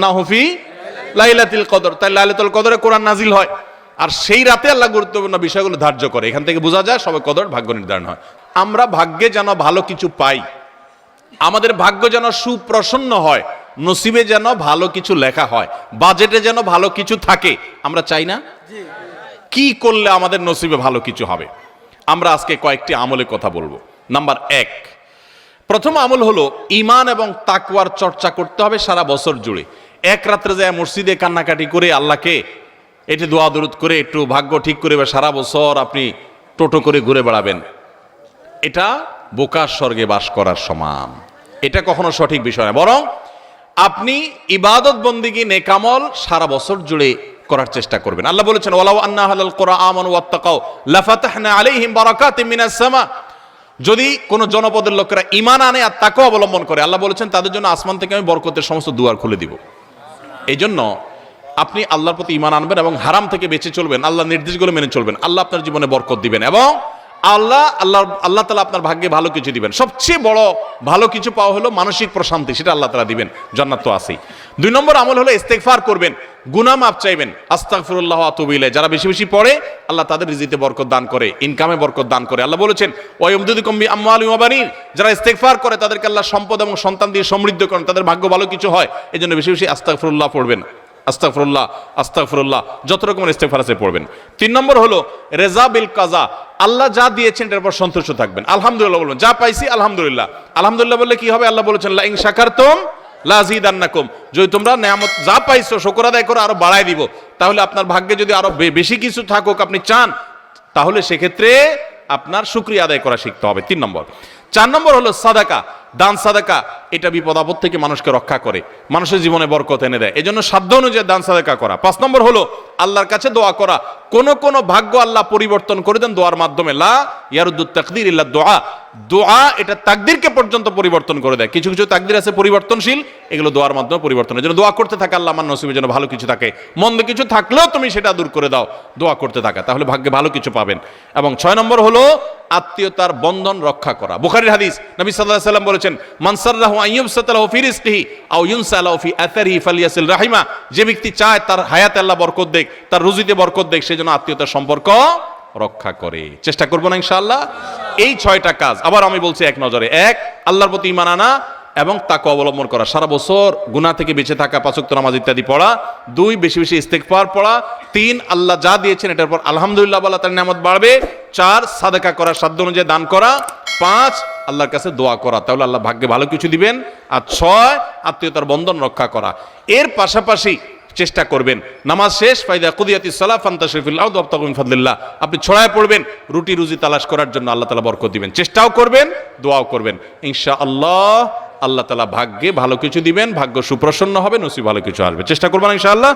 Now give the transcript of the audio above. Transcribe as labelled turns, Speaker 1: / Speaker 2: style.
Speaker 1: হফি কদর। তাই লাইলাতুল কদরে কোরআন নাজিল হয়। আর সেই রাতে আল্লাহ গুরুত্বপূর্ণ বিষয়গুলো ধার্য করে। এখান থেকে বোঝা যায় সবাই কদর ভাগ্য নির্ধারণ হয়। আমরা ভাগ্যে যেন ভালো কিছু পাই। আমাদের ভাগ্য যেন সুপ্রসন্ন হয়। নসিবে যেন ভালো কিছু লেখা হয়। বাজেটে যেন ভালো কিছু থাকে। আমরা চাই না? কি করলে আমাদের নসিবে ভালো কিছু হবে? আমরা আজকে কয়েকটি আমলে কথা বলব। নাম্বার এক প্রথম আমল হলো ইমান এবং তাকওয়ার চর্চা করতে হবে সারা বছর জুড়ে। এক রাত্রে যায় মসজিদে কান্নাকাটি করে আল্লাহকে, এটি দোয়া দরুদ করে, একটু ভাগ্য ঠিক করে বা সারা বছর আপনি টোটো করে ঘুরে বেড়াবেন। এটা বোকার স্বর্গে বাস করার সমান। এটা কখনো সঠিক বিষয় না। বরং আপনি ইবাদত বন্দিগি, নেকামল সারা বছর জুড়ে করার চেষ্টা করবেন। আল্লাহ বলেছেন, ওয়ালাউ আন্না হালাল কোরআন ওয়াত্তাকাও লাফাতাহনা আলাইহিম বারাকাতিম মিনাস সামা। যদি কোনো জনপদের লোকেরা ইমান আনে আর তাকেও অবলম্বন করে, আল্লাহ বলেছেন, তাদের জন্য আসমান থেকে আমি বরকতের সমস্ত দুয়ার খুলে দিব। এই জন্য আপনি আল্লাহর প্রতি ইমান আনবেন এবং হারাম থেকে বেঁচে চলবেন আল্লাহ নির্দেশগুলো মেনে চলবেন, আল্লাহ আপনার জীবনে বরকত দিবেন এবং আল্লাহ আল্লাহ আল্লাহ তালা আপনার ভাগ্যে ভালো কিছু দিবেন। সবচেয়ে বড় ভালো কিছু পাওয়া হলো মানসিক প্রশান্তি, সেটা আল্লাহ তালা দিবেন, জন্নাত তো আছেই। দুই নম্বর আমল হলো ইস্তেকফার করবেন। গুনাহ মাপ চাইবেন। আস্তাগফিরুল্লাহ আতুবিলে যারা বেশি বেশি পড়ে, আল্লাহ তাদের রিজিতে বরকত দান করে ইনকামে বরকত দান করে। আল্লাহ বলেছেন, ওয়ায়ুমদুদিকুম বিআমওয়ালি ওয়া বানিন। যারা ইস্তেগফার করে, তাদেরকে আল্লাহ সম্পদ এবং সন্তান দিয়ে সমৃদ্ধ করেন। তাদের ভাগ্য ভালো কিছু হয় এই জন্য বেশি বেশি আস্তাগফিরুল্লাহ পড়বেন। আস্তাগফিরুল্লাহ আস্তাগফিরুল্লাহ, যত রকমের ইস্তেগফার আছে পড়বেন। তিন নম্বর হলো, রেজা বিল কাজা। আল্লাহ যা দিয়েছেন, এটার উপর সন্তুষ্ট থাকবেন। আলহামদুলিল্লাহ বলবেন, যা পাইছি, আলহামদুলিল্লাহ। আলহামদুলিল্লাহ বললে কি হবে? আল্লাহ বলেছেন লা ইন শাকারতুম লাজিদান্নাকুম যদি তোমরা নেয়ামত যা পাইছো, শুকর আদায় করে, আরও বাড়ায় দিব। তাহলে আপনার ভাগ্যে যদি আরও বেশি কিছু থাকুক, আপনি চান, তাহলে সেক্ষেত্রে আপনার শুক্রিয়া আদায় করা শিখতে হবে। তিন নম্বর। চার নম্বর হলো সাদাকা। দান সাদাকা। এটা বিপদ আপদ থেকে মানুষকে রক্ষা করে। মানুষের জীবনে বরকত এনে দেয়। এজন্য সাধ্য অনুযায়ী দান, সাদাকা করা। পাঁচ নম্বর হলো, আল্লাহর কাছে দোয়া করা। কোন কোন ভাগ্য আল্লাহ পরিবর্তন করে দেন দোয়ার মাধ্যমে। লা ইয়ারুদ্দুত তাকদির ইল্লা দোয়া। দোয়া এটা তাকদিরকে পর্যন্ত পরিবর্তন করে দেয়। কিছু কিছু তাকদির আছে পরিবর্তনশীল। এগুলো দোয়ার মাধ্যমে পরিবর্তন জন্য দোয়া করতে থাকে আল্লাহ আমার নসিবের জন্য ভালো কিছু থাকে। মন্দ কিছু থাকলেও তুমি সেটা দূর করে দাও। দোয়া করতে থাকা, তাহলে ভাগ্যে ভালো কিছু পাবেন। এবং ছয় নম্বর হলো, আত্মীয়তার বন্ধন রক্ষা করা। বুখারীর হাদিস, নবী আলাইহি সাল্লাম বলেছেন ফি রাহিমা। যে ব্যক্তি চায় তার হায়াতে আল্লাহ বরকত দেখ তার রুজিতে বরকত দেখ সেজন্য আত্মীয়তার সম্পর্ক রক্ষা করে। চেষ্টা করব না ইনশাআল্লাহ? এই ছয়টা কাজ। আবার আমি বলছি এক নজরে। এক, আল্লাহর প্রতি ইমান আনা এবং তাকে অবলম্বন করা। সারা বছর গুনাহ থেকে বেঁচে থাকা পাঁচক্ত নামাজ ইত্যাদি পড়া। দুই, বেশি বেশি ইস্তেকফার পড়া। তিন, আল্লাহ যা দিয়েছেন এটার পর আলহামদুলিল্লাহ বলা তার নামত বাড়বে। চার, সাদাকা করা সাধ্য অনুযায়ী দান করা। পাঁচ আল্লাহর কাছে দোয়া করা। তাহলে আল্লাহ ভাগ্যে ভালো কিছু দিবেন। আর ছয়, আত্মীয়তার বন্ধন রক্ষা করা। এর পাশাপাশি চেষ্টা করবেন। নামাজ শেষ, ফাইদা কুদিয়াতি সালাহ ফান্তাশরিফুল্লাহ আপনি ছড়ায় পড়বেন, রুটি রুজি তালাশ করার জন্য আল্লাহ তালা বরকত দিবেন। চেষ্টাও করবেন, দোয়াও করবেন। ইনশা আল্লাহ আল্লাহ তালা ভাগ্যে ভালো কিছু দিবেন, ভাগ্য সুপ্রসন্ন হবে, নসিব ভালো কিছু আসবে। চেষ্টা করবেন ইনশাআল্লাহ।